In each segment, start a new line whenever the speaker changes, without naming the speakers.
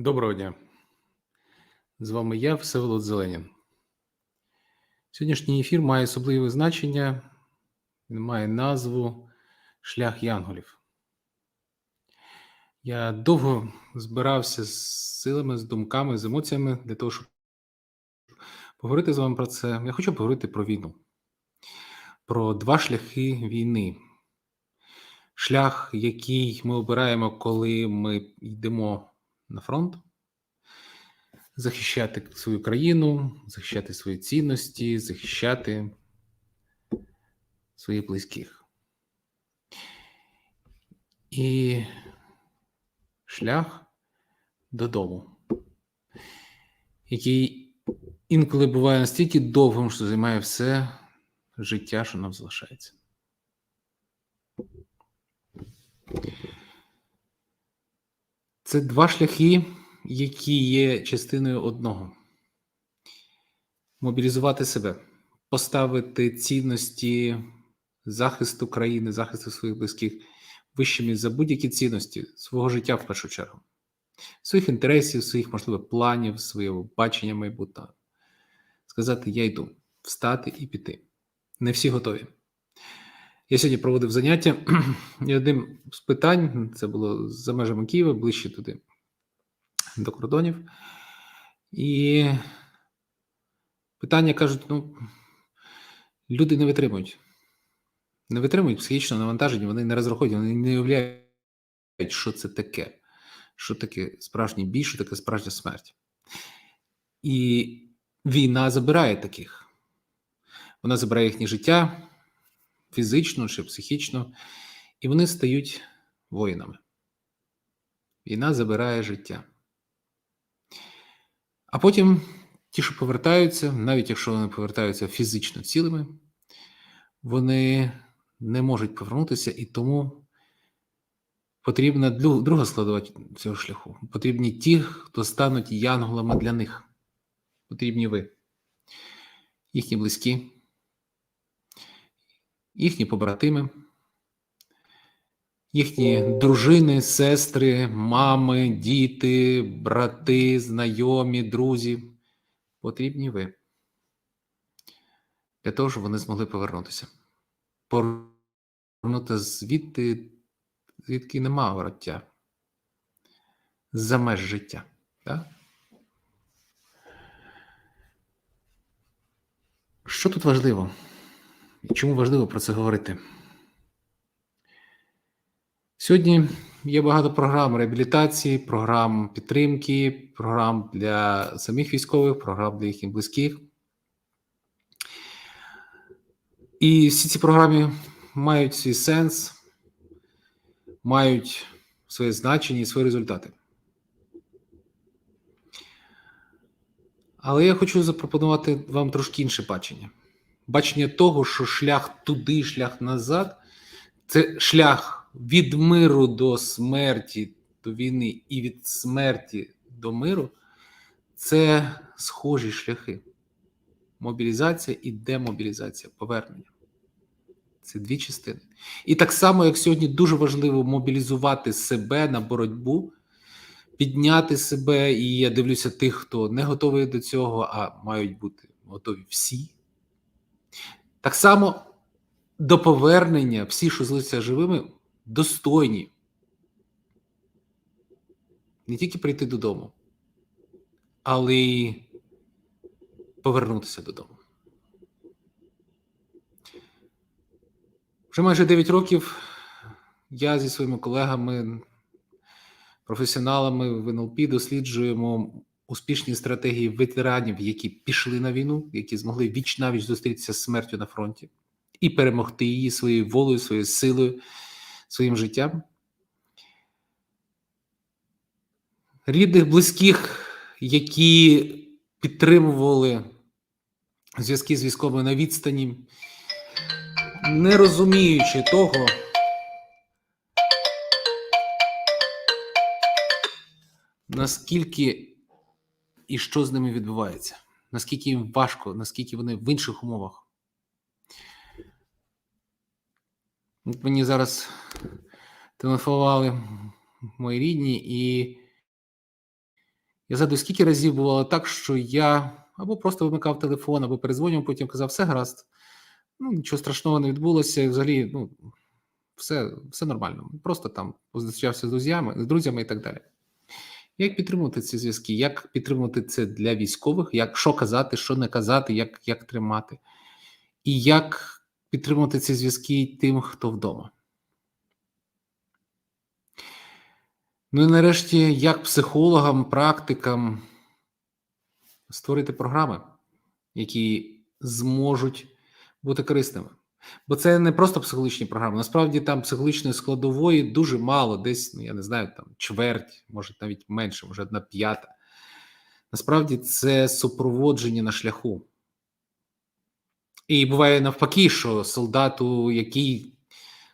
Доброго дня. З вами я, Всеволод Зеленін. Сьогоднішній ефір має особливе значення. Він має назву Шлях Янголів. Я довго збирався з силами, з думками, з емоціями для того, щоб поговорити з вами про це. Я хочу поговорити про війну, про два шляхи війни. Шлях, який ми обираємо, коли ми йдемо на фронт, захищати свою країну, захищати свої цінності, захищати своїх близьких. І шлях додому, який інколи буває настільки довгим, що займає все життя, що нам залишається. Це два шляхи, які є частиною одного: мобілізувати себе, поставити цінності захисту країни, захисту своїх близьких вищими за будь-які цінності свого життя в першу чергу, своїх інтересів, своїх, можливо, планів, свого бачення майбутнього. Сказати: Я йду, встати і піти. Не всі готові. Я сьогодні проводив заняття, і одним з питань це було за межами Києва, ближче туди, до кордонів. І питання кажуть: ну, люди не витримують. Не витримують психічного навантаження, вони не розраховують, вони не уявляють, що це таке, що таке справжній бій, що таке справжня смерть. І війна забирає таких. Вона забирає їхнє життя фізично чи психічно, і вони стають воїнами. Війна забирає життя. А потім ті, що повертаються, навіть якщо вони повертаються фізично цілими, вони не можуть повернутися, і тому потрібна друга складова цього шляху. Потрібні ті, хто стануть янголами для них. Потрібні ви, їхні близькі, їхні побратими, їхні дружини, сестри, мами, діти, брати, знайомі, друзі. Потрібні ви. Для того, щоб вони змогли повернутися. Повернути звідти, звідки нема вороття. За меж життя. Так? Що тут важливо? І чому важливо про це говорити? Сьогодні є багато програм реабілітації, програм підтримки, програм для самих військових, програм для їхніх близьких. І всі ці програми мають свій сенс, мають своє значення і свої результати. Але я хочу запропонувати вам трошки інше бачення. Бачення того, що шлях туди, шлях назад це шлях від миру до смерті, до війни і від смерті до миру це схожі шляхи. Мобілізація і демобілізація, повернення. Це дві частини. І так само, як сьогодні дуже важливо мобілізувати себе на боротьбу, підняти себе, і я дивлюся тих, хто не готовий до цього, а мають бути готові всі. Так само до повернення всі, що залишаться живими, достойні. Не тільки прийти додому, але й повернутися додому. Вже майже 9 років я зі своїми колегами, професіоналами в НЛП досліджуємо успішні стратегії ветеранів, які пішли на війну, які змогли віч навіч зустрітися з смертю на фронті і перемогти її своєю волею, своєю силою, своїм життям. Рідних, близьких, які підтримували зв'язки з військовими на відстані, не розуміючи того, наскільки і що з ними відбувається, наскільки їм важко, наскільки вони в інших умовах. От Мені зараз телефонували мої рідні і Я згадую, скільки разів бувало так, що я або просто вимикав телефон, або перезвонював, потім казав, все гаразд. Ну, нічого страшного не відбулося, взагалі, ну, все, все нормально. Просто там зустрічався з друзями, з друзями і так далі. Як підтримувати ці зв'язки? Як підтримувати це для військових? Як що казати, що не казати, як, як тримати? І як підтримувати ці зв'язки тим, хто вдома? Ну і нарешті, як психологам, практикам створити програми, які зможуть бути корисними. Бо це не просто психологічні програми. Насправді там психологічної складової дуже мало, десь, ну я не знаю, там чверть, може навіть менше, може одна п'ята. Насправді це супроводження на шляху. І буває навпаки, що солдату, який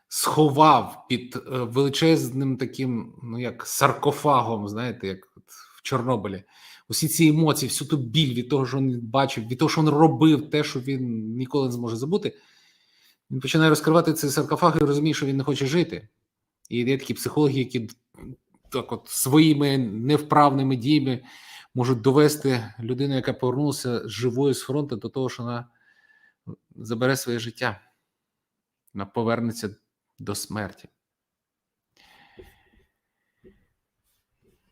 сховав під е, величезним таким, ну як саркофагом, знаєте, як от в Чорнобилі, усі ці емоції, всю ту біль від того, що він бачив, від того, що він робив, те, що він ніколи не зможе забути. Він починає розкривати цей саркофаг і розуміє, що він не хоче жити. І є такі психологи, які так от своїми невправними діями можуть довести людину, яка повернулася живою з фронту, до того, що вона забере своє життя, вона повернеться до смерті.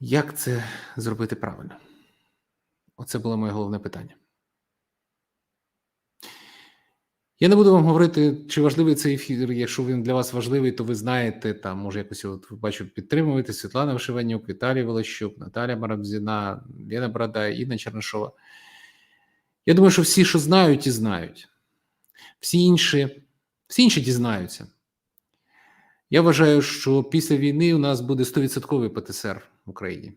Як це зробити правильно? Оце було моє головне питання. Я не буду вам говорити, чи важливий цей ефір. Якщо він для вас важливий, то ви знаєте, там може якось от бачу підтримуєте Світлана Вишиванюк, Віталій Волощук, Наталя Марамзіна, Лена Борода, Інна Чернишова. Я думаю, що всі, що знають, і знають. Всі інші, всі інші дізнаються. Я вважаю, що після війни у нас буде 100% ПТСР в Україні.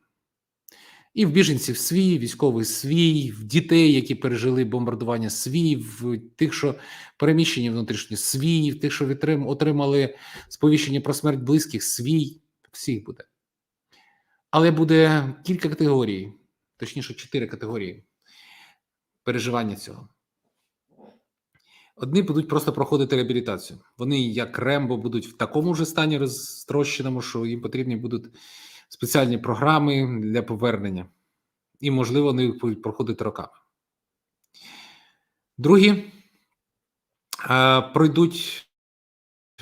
І в біженців свій, військовий свій, в дітей, які пережили бомбардування свій, в тих, що переміщені внутрішньо свій, в тих, що отримали сповіщення про смерть близьких, свій, всіх буде. Але буде кілька категорій, точніше, чотири категорії переживання цього. Одні будуть просто проходити реабілітацію. Вони, як Рембо, будуть в такому ж стані розтрощеному, що їм потрібні будуть спеціальні програми для повернення, і, можливо, вони будуть проходити роками. Другі пройдуть,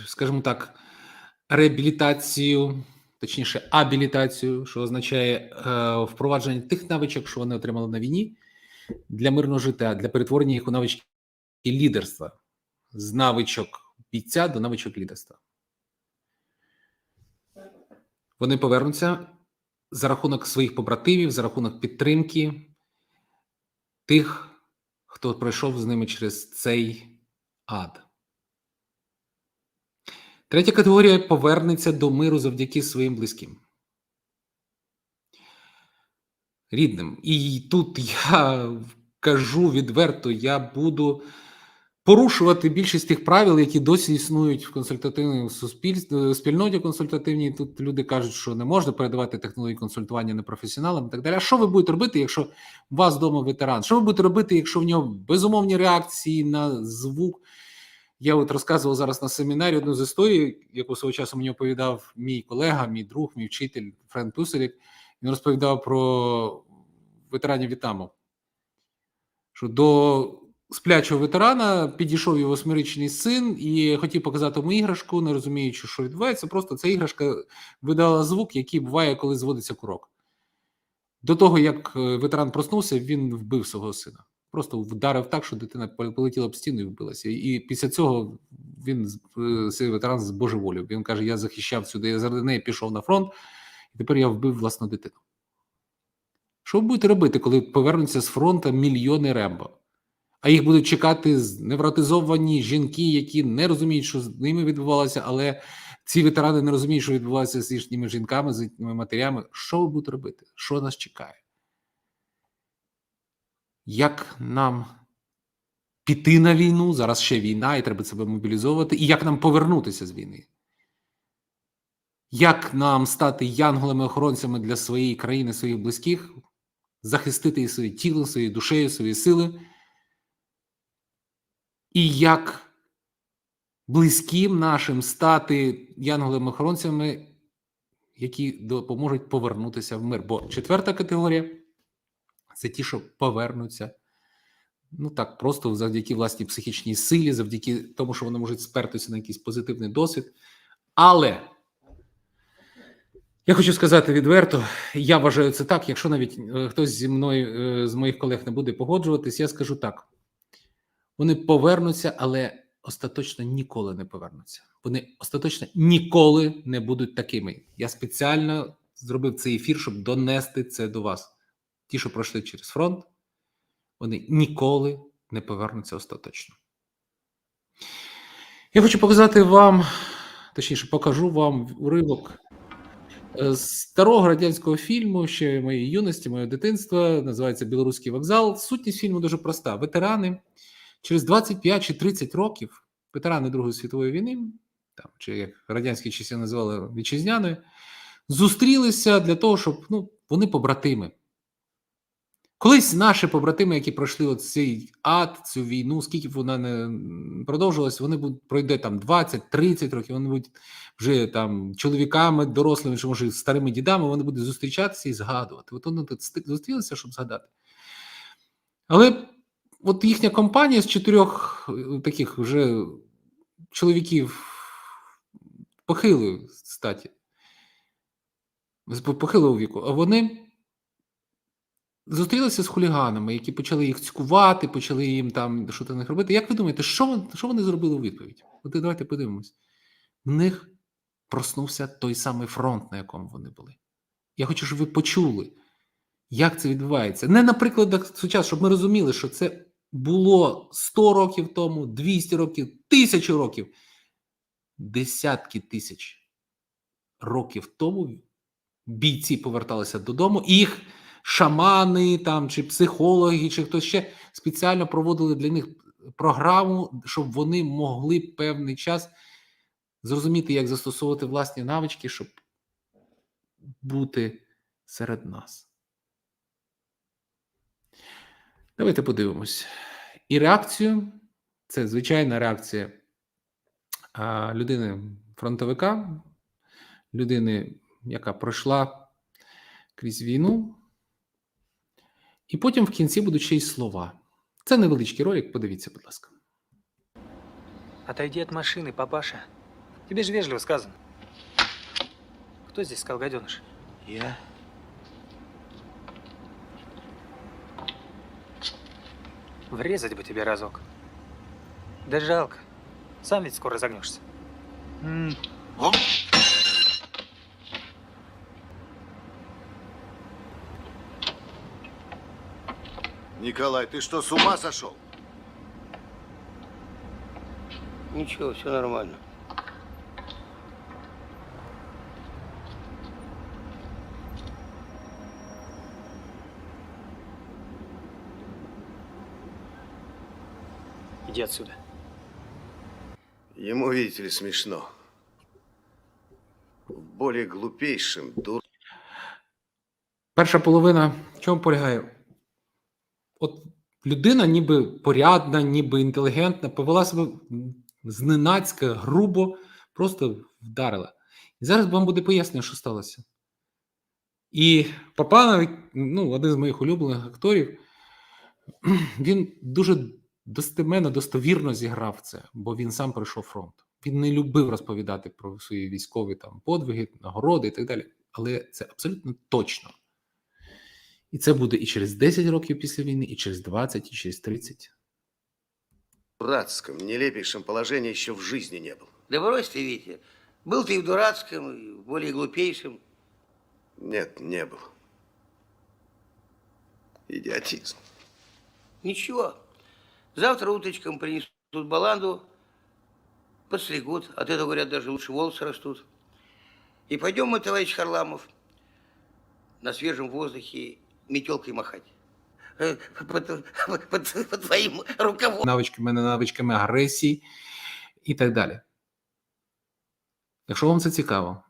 скажімо так, реабілітацію, точніше, абілітацію, що означає е, впровадження тих навичок, що вони отримали на війні для мирного життя, для перетворення їх у навички лідерства з навичок бійця до навичок лідерства. Вони повернуться за рахунок своїх побратимів, за рахунок підтримки тих, хто пройшов з ними через цей ад. Третя категорія повернеться до миру завдяки своїм близьким. Рідним. І тут я кажу відверто, я буду порушувати більшість тих правил, які досі існують в консультативному суспільстві спільноті консультативній. Тут люди кажуть, що не можна передавати технології консультування непрофесіоналам і так далі. А що ви будете робити, якщо у вас вдома ветеран? Що ви будете робити, якщо в нього безумовні реакції на звук? Я от розказував зараз на семінарі одну з історій, яку свого часу мені оповідав мій колега, мій друг, мій вчитель Френк Туселік. Він розповідав про ветеранів Вітаму. Що до сплячого ветерана підійшов його восьмирічний син і хотів показати йому іграшку, не розуміючи, що відбувається. Просто ця іграшка видала звук, який буває, коли зводиться курок. До того, як е, ветеран проснувся, він вбив свого сина. Просто вдарив так, що дитина полетіла б стіну і вбилася. І після цього він е, цей ветеран збожеволів. Він каже: Я захищав сюди, я заради неї пішов на фронт, і тепер я вбив власну дитину. Що ви будете робити, коли повернуться з фронту мільйони рембо? А їх будуть чекати невротизовані жінки, які не розуміють, що з ними відбувалося, але ці ветерани не розуміють, що відбувається з їхніми жінками, з їхніми матерями. Що ви будете робити? Що нас чекає? Як нам піти на війну? Зараз ще війна, і треба себе мобілізовувати, і як нам повернутися з війни? Як нам стати янголами-охоронцями для своєї країни, своїх близьких, захистити своє тіло, своєю душею, свої сили? І як близьким нашим стати янголами-охоронцями, які допоможуть повернутися в мир? Бо четверта категорія це ті, що повернуться. Ну так, просто завдяки власній психічній силі, завдяки тому, що вони можуть спертися на якийсь позитивний досвід. Але я хочу сказати відверто, я вважаю це так. Якщо навіть е, хтось зі мною е, з моїх колег не буде погоджуватись, я скажу так: вони повернуться, але остаточно ніколи не повернуться. Вони остаточно ніколи не будуть такими. Я спеціально зробив цей ефір, щоб донести це до вас. Ті, що пройшли через фронт, вони ніколи не повернуться остаточно. Я хочу показати вам, точніше, покажу вам уривок е, старого радянського фільму, ще моєї юності, моєї дитинства, називається Білоруський вокзал. Сутність фільму дуже проста. Ветерани через 25 чи 30 років, ветерани Другої світової війни, там, чи як радянські часи називали вітчизняною, зустрілися для того, щоб ну, вони побратими. Колись наші побратими, які пройшли цей ад, цю війну, скільки б вона не продовжилась, вони будуть пройде там 20-30 років, вони будуть вже там чоловіками, дорослими, чи може старими дідами, вони будуть зустрічатися і згадувати. От вони тут зустрілися, щоб згадати. Але от їхня компанія з чотирьох е, таких вже чоловіків похилої статі, похилого віку, а вони зустрілися з хуліганами, які почали їх цькувати, почали їм там що то них робити. Як ви думаєте, що, що вони зробили у відповідь? От давайте подивимось. В них проснувся той самий фронт, на якому вони були. Я хочу, щоб ви почули, як це відбувається. Не на прикладах сучасного, щоб ми розуміли, що це було 100 років тому, 200 років, тисячі років, десятки тисяч років тому бійці поверталися додому, їх шамани там чи психологи, чи хтось ще спеціально проводили для них програму, щоб вони могли певний час зрозуміти, як застосовувати власні навички, щоб бути серед нас. Давайте подивимось. І реакцію це звичайна реакція людини фронтовика, людини, яка пройшла крізь війну. І потім в кінці будуть ще й слова. Це невеличкий ролик, подивіться, будь ласка.
Отойди от машины, папаша. Тебе же вежливо сказано. Кто здесь сказал гаденыш?
Я?
Врезать бы тебе разок. Да жалко. Сам ведь скоро загнешься.
Николай, ты что, с ума сошел?
Ничего, все нормально.
Иди отсюда.
Ему, видите ли, смешно. Более глупейшем, дур...
Перша половина в чому полягає? От людина, ніби порядна, ніби інтелігентна, повела себе зненацька, грубо, просто вдарила. І зараз вам буде пояснення, що сталося. І Папанов, ну, один з моїх улюблених акторів, він дуже достеменно, достовірно зіграв це, бо він сам пройшов фронт. Він не любив розповідати про свої військові там подвиги, нагороди і так далі. Але це абсолютно точно. І це буде і через 10 років після війни, і через 20, і через 30.
дурацком, нелепейшем положении еще в жизни не был.
Да брось ты, Витя. Был ты и в дурацком, и в более глупейшем.
Нет, не был. Идиотизм.
Ничего. Завтра утречком принесут баланду, подстригут. От этого, говорят, даже лучше волосы растут. И пойдем мы, товарищ Харламов, на свежем воздухе метелкой махать. Э, Под, под- под- под твоим руководством.
навичками, не навичками агресії і так далі. Якщо вам це цікаво,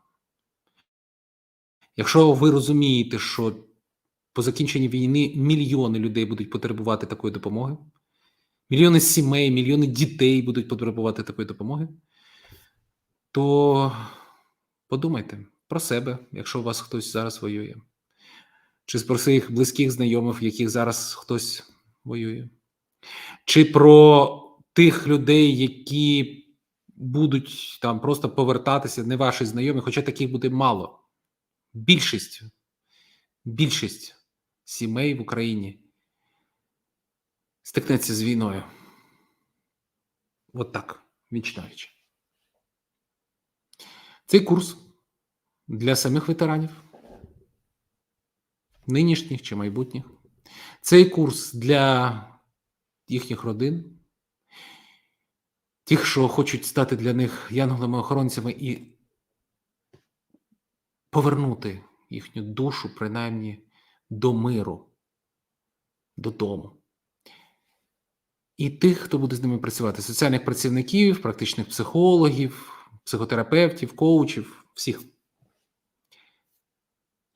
якщо ви розумієте, що по закінченні війни мільйони людей будуть потребувати такої допомоги, мільйони сімей, мільйони дітей будуть потребувати такої допомоги, то подумайте про себе, якщо у вас хтось зараз воює. чи про своїх близьких знайомих, в яких зараз хтось воює, чи про тих людей, які будуть там просто повертатися, не ваші знайомі, хоча таких буде мало. Більшість, більшість сімей в Україні стикнеться з війною. От так, віч. Цей курс для самих ветеранів, нинішніх чи майбутніх. Цей курс для їхніх родин, тих, що хочуть стати для них янголами-охоронцями і повернути їхню душу, принаймні, до миру, додому. І тих, хто буде з ними працювати: соціальних працівників, практичних психологів, психотерапевтів, коучів, всіх.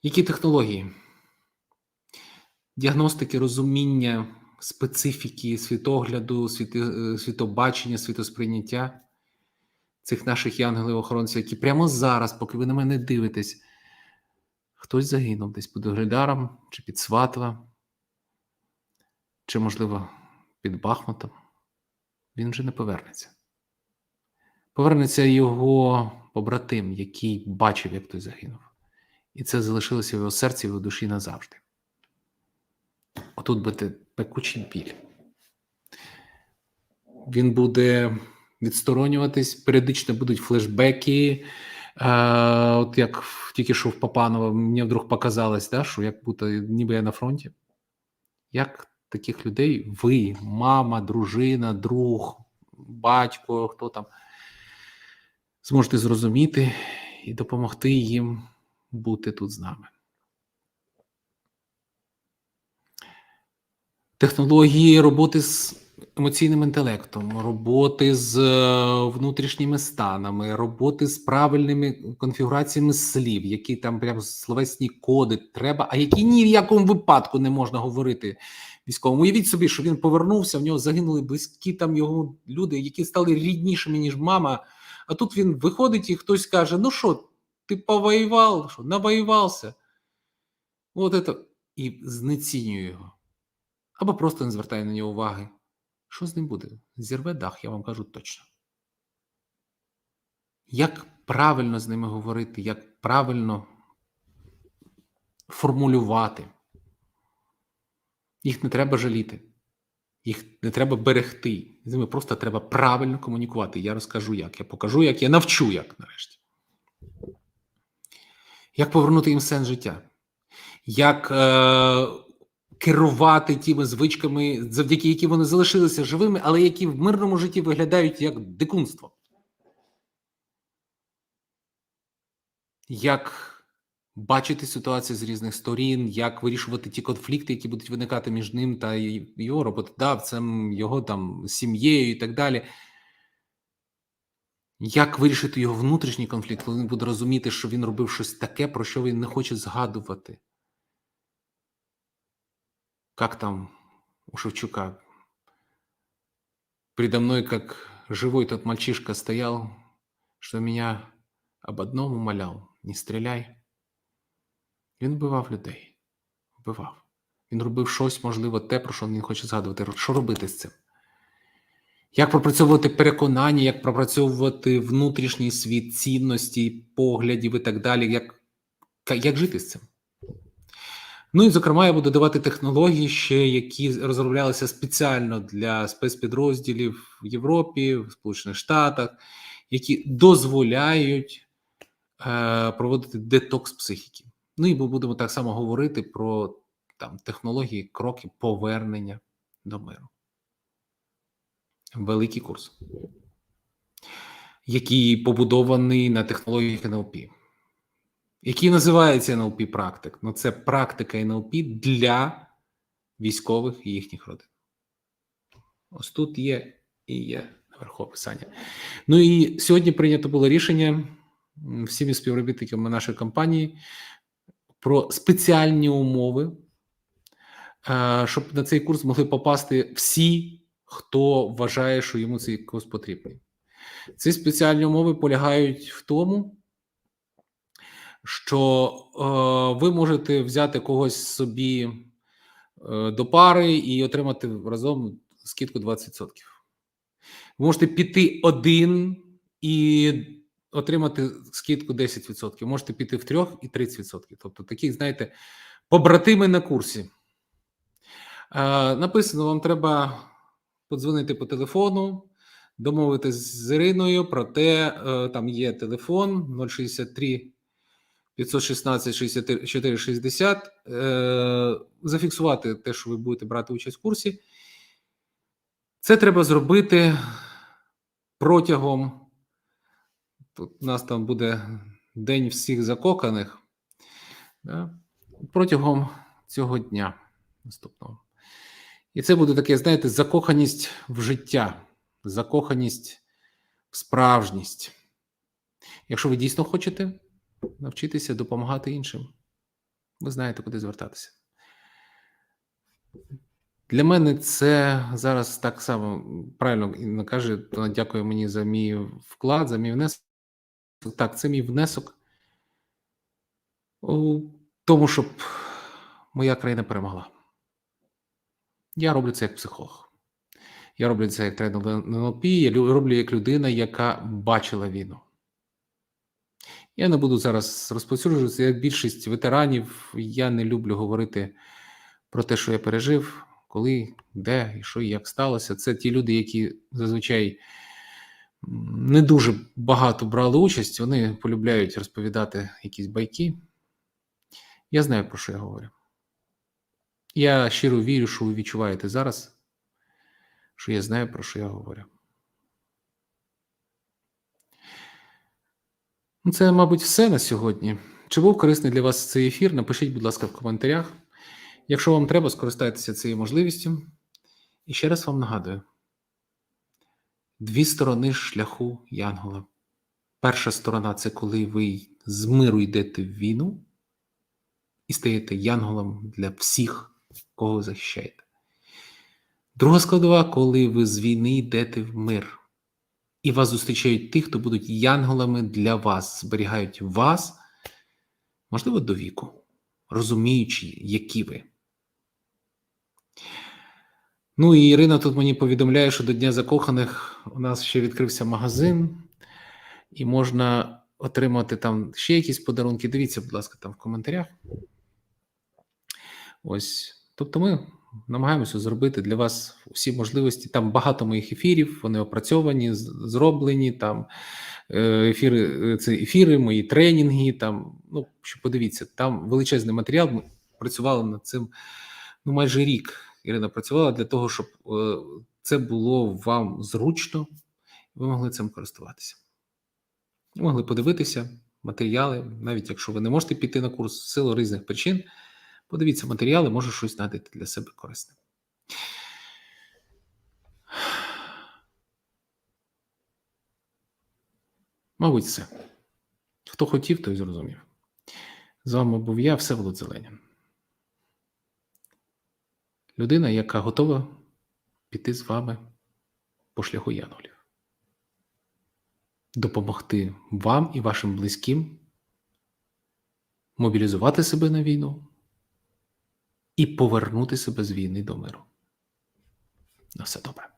Які технології? Діагностики, розуміння, специфіки, світогляду, е, світобачення, світосприйняття цих наших янголів-охоронців, які прямо зараз, поки ви на мене дивитесь, хтось загинув десь під Оглідаром, чи під Сватова, чи, можливо, під Бахмутом. Він вже не повернеться. Повернеться його побратим, який бачив, як той загинув. І це залишилося в його серці, в його душі назавжди. Отут буде пекучий біль. Він буде відсторонюватись, періодично будуть флешбеки. Е, от як тільки що в Папанова, мені вдруг показалось, да, що як будто ніби я на фронті. Як таких людей ви, мама, дружина, друг, батько, хто там, зможете зрозуміти і допомогти їм бути тут з нами. Технології роботи з емоційним інтелектом, роботи з е, внутрішніми станами, роботи з правильними конфігураціями слів, які там прям словесні коди треба, а які ні в якому випадку не можна говорити військовому. Уявіть собі, що він повернувся, в нього загинули близькі там його люди, які стали ріднішими, ніж мама. А тут він виходить і хтось каже: Ну що, ти повоював, що навоювався? От це і знецінює його. Або просто не звертає на нього уваги. Що з ним буде? Зірве дах, я вам кажу точно. Як правильно з ними говорити, як правильно формулювати? Їх не треба жаліти, їх не треба берегти. З ними просто треба правильно комунікувати. Я розкажу як. Я покажу, як я навчу, як нарешті. Як повернути їм сенс життя? Як е, керувати тими звичками, завдяки яким вони залишилися живими, але які в мирному житті виглядають як дикунство? Як бачити ситуацію з різних сторін, як вирішувати ті конфлікти, які будуть виникати між ним та його роботодавцем, його там сім'єю і так далі. Як вирішити його внутрішній конфлікт, коли він буде розуміти, що він робив щось таке, про що він не хоче згадувати? Как там у Шевчука? Предо мной, как живой тот мальчишка стоял, что меня об одном умолял – не стріляй. Він вбивав людей. Вбивав. Він робив щось, можливо, те, про що він хоче згадувати. Що робити з цим? Як пропрацьовувати переконання, як пропрацьовувати внутрішній світ цінності, поглядів і так далі, як, як жити з цим? Ну і, зокрема, я буду давати технології, ще які розроблялися спеціально для спецпідрозділів в Європі, в Сполучених Штатах, які дозволяють е, проводити детокс психіки. Ну і ми будемо так само говорити про там технології, кроки повернення до миру. Великий курс, який побудований на технологіях НЛП. Який називається НЛП практик? Ну, це практика НЛП для військових і їхніх родин. Ось тут є і є наверху описання. Ну і сьогодні прийнято було рішення всіми співробітниками нашої компанії про спеціальні умови, е, щоб на цей курс могли попасти всі, хто вважає, що йому цей курс потрібний. Ці спеціальні умови полягають в тому, що е, ви можете взяти когось собі е, до пари і отримати разом скидку 20%. Ви можете піти один і отримати скидку 10%. Можете піти в трьох і 30%. Тобто таких, знаєте, побратими на курсі. Е, написано, вам треба подзвонити по телефону, домовитись з Іриною, проте е, там є телефон 063 516 64 60, е, зафіксувати те, що ви будете брати участь в курсі. Це треба зробити протягом. Тут у нас там буде День всіх закоханих. Да? Протягом цього дня наступного. І це буде таке, знаєте, закоханість в життя, закоханість в справжність. Якщо ви дійсно хочете навчитися допомагати іншим, ви знаєте, куди звертатися. Для мене це зараз так само правильно каже, дякує мені за мій вклад, за мій внесок. Так, це мій внесок у тому, щоб моя країна перемогла. Я роблю це як психолог. Я роблю це як тренер НЛП, я роблю як людина, яка бачила війну. Я не буду зараз розповсюджуватися, як більшість ветеранів, я не люблю говорити про те, що я пережив, коли, де і що і як сталося. Це ті люди, які зазвичай не дуже багато брали участь, вони полюбляють розповідати якісь байки. Я знаю, про що я говорю. Я щиро вірю, що ви відчуваєте зараз, що я знаю, про що я говорю. Ну, Це, мабуть, все на сьогодні. Чи був корисний для вас цей ефір? Напишіть, будь ласка, в коментарях. Якщо вам треба, скористайтеся цією можливістю. І ще раз вам нагадую: дві сторони шляху Янгола. Перша сторона це коли ви з миру йдете в війну і стаєте янголом для всіх, кого захищаєте. Друга складова, коли ви з війни йдете в мир, і вас зустрічають ті, хто будуть янголами для вас, зберігають вас, можливо, до віку, розуміючи, які ви. Ну і Ірина тут мені повідомляє, що до Дня закоханих у нас ще відкрився магазин, і можна отримати там ще якісь подарунки. Дивіться, будь ласка, там в коментарях. Ось. Тобто ми намагаємося зробити для вас всі можливості. Там багато моїх ефірів, вони опрацьовані, зроблені. Там е, ефіри, е, це ефіри, мої тренінги. Там, ну, що подивіться, там величезний матеріал. Ми працювали над цим ну, майже рік. Ірина працювала для того, щоб е, це було вам зручно, і ви могли цим користуватися. Ви могли подивитися матеріали, навіть якщо ви не можете піти на курс в силу різних причин. Подивіться матеріали, може щось знайдете для себе корисне. Мабуть, все. Хто хотів, той зрозумів. З вами був я, Всеволод Зеленін. Людина, яка готова піти з вами по шляху янголів. Допомогти вам і вашим близьким мобілізувати себе на війну і повернути себе з війни до миру. На все добре.